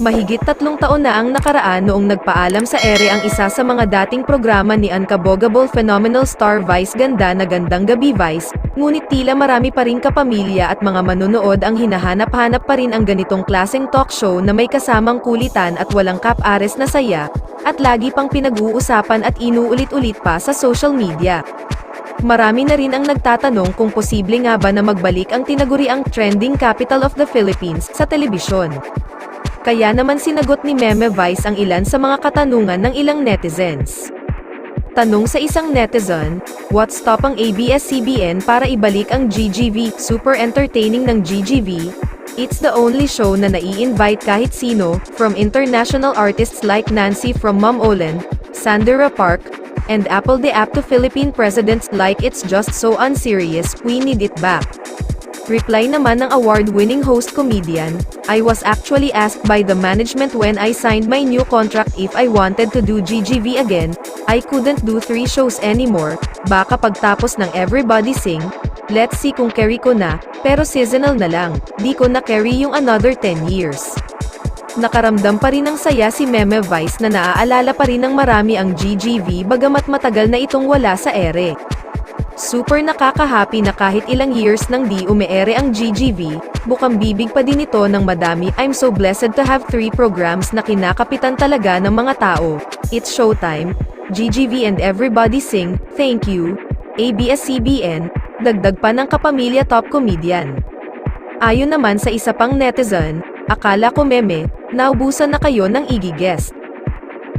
Mahigit tatlong taon na ang nakaraan noong nagpaalam sa ere ang isa sa mga dating programa ni Unkabogable Phenomenal Star Vice Ganda na Gandang Gabi Vice, ngunit tila marami pa rin kapamilya at mga manonood ang hinahanap-hanap pa rin ang ganitong klaseng talk show na may kasamang kulitan at walang kap-ares na saya, at lagi pang pinag-uusapan at inuulit-ulit pa sa social media. Marami na rin ang nagtatanong kung posible nga ba na magbalik ang tinaguriang trending capital of the Philippines sa telebisyon. Kaya naman sinagot ni Meme Vice ang ilan sa mga katanungan ng ilang netizens. Tanong sa isang netizen, what stop ang ABS-CBN para ibalik ang GGV, super entertaining ng GGV, It's the only show na nai-invite kahit sino, from international artists like Nancy from Mom Olen, Sandra Park, and Apple the App to Philippine presidents like It's Just So Unserious, We Need It Back. Reply naman ng award-winning host comedian, I was actually asked by the management when I signed my new contract if I wanted to do GGV again, I couldn't do three shows anymore, baka pagtapos ng Everybody Sing, let's see kung carry ko na, pero seasonal na lang, di ko na carry yung another 10 years. Nakaramdam pa rin ng saya si Meme Vice na naaalala pa rin ng marami ang GGV bagamat matagal na itong wala sa ere. Super nakaka-happy na kahit ilang years nang di umeere ang GGV, bukang bibig pa din ito ng madami. I'm so blessed to have three programs na kinakapitan talaga ng mga tao. It's Showtime, GGV and Everybody Sing, Thank You, ABS-CBN, dagdag pa ng kapamilya top comedian. Ayon naman sa isa pang netizen, akala ko meme, naubusan na kayo ng igi guest.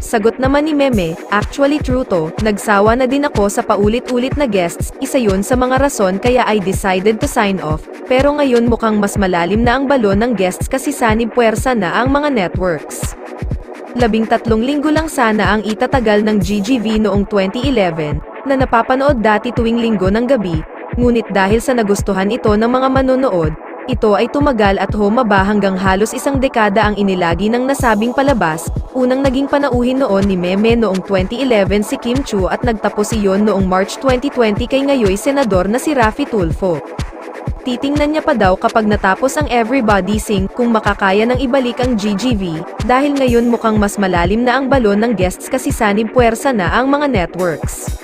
Sagot naman ni Meme, actually true to, nagsawa na din ako sa paulit-ulit na guests, isa yun sa mga rason kaya I decided to sign off, pero ngayon mukhang mas malalim na ang balon ng guests kasi sanib puwersa na ang mga networks. Labing tatlong linggo lang sana ang itatagal ng GGV noong 2011, na napapanood dati tuwing linggo ng gabi, ngunit dahil sa nagustuhan ito ng mga manonood, ito ay tumagal at humaba hanggang halos isang dekada ang inilagi ng nasabing palabas, unang naging panauhin noon ni Meme noong 2011 si Kim Chu at nagtapos iyon noong March 2020 kay ngayoy senador na si Raffy Tulfo. Titingnan niya pa daw kapag natapos ang Everybody Sing kung makakaya nang ibalik ang GGV, dahil ngayon mukhang mas malalim na ang balon ng guests kasi sanib puwersa na ang mga networks.